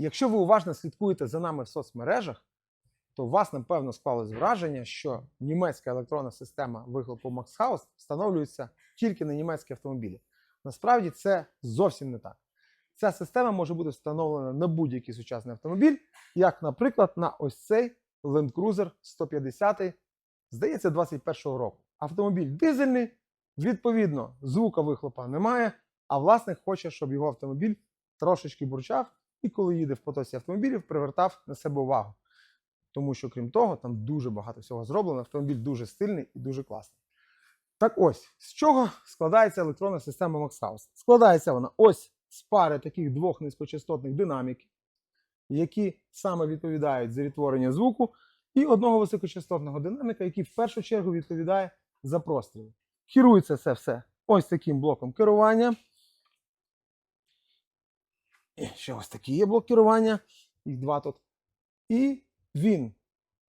Якщо ви уважно слідкуєте за нами в соцмережах, то у вас, напевно, склалось враження, що німецька електронна система вихлопу Maxhaus встановлюється тільки на німецькі автомобілі. Насправді це зовсім не так. Ця система може бути встановлена на будь-який сучасний автомобіль, як, наприклад, на ось цей Land Cruiser 150, здається, 21-го року. Автомобіль дизельний, відповідно, звука вихлопа немає, а власник хоче, щоб його автомобіль трошечки бурчав і коли їде в потоці автомобілів, привертав на себе увагу. Тому що, крім того, там дуже багато всього зроблено. Автомобіль дуже стильний і дуже класний. Так ось, з чого складається електронна система Maxhouse? Складається вона ось з пари таких двох низькочастотних динаміків, які саме відповідають за відтворення звуку, і одного високочастотного динаміка, який в першу чергу відповідає за простріли. Керується це все ось таким блоком керування. І ще ось такий є блок керування, їх два тут. І він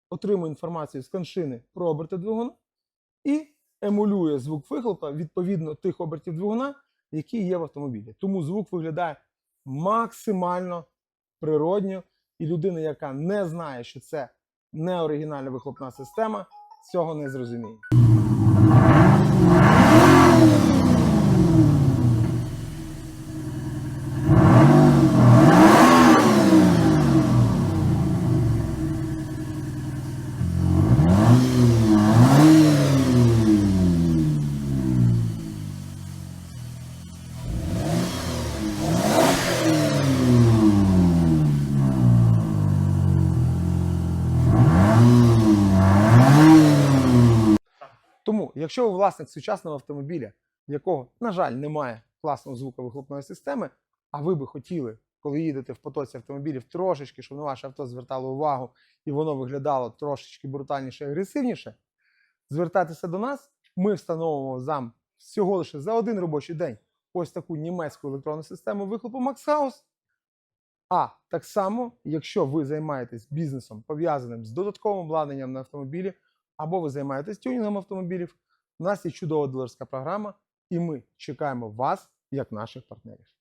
отримує інформацію з коншини про оберти двигуна і емулює звук вихлопа відповідно тих обертів двигуна, які є в автомобілі. Тому звук виглядає максимально природньо, і людина, яка не знає, що це не оригінальна вихлопна система, цього не зрозуміє. Якщо ви власник сучасного автомобіля, в якого, на жаль, немає класного звуковихлопної системи, а ви би хотіли, коли їдете в потоці автомобілів, трошечки, щоб на ваше авто звертало увагу і воно виглядало трошечки брутальніше і агресивніше, звертайтеся до нас. Ми встановимо вам всього лише за один робочий день ось таку німецьку електронну систему вихлопу Maxhaus. А так само, якщо ви займаєтесь бізнесом, пов'язаним з додатковим обладнанням на автомобілі, або ви займаєтесь тюнінгом автомобілів, у нас є чудова дилерська програма, і ми чекаємо вас як наших партнерів.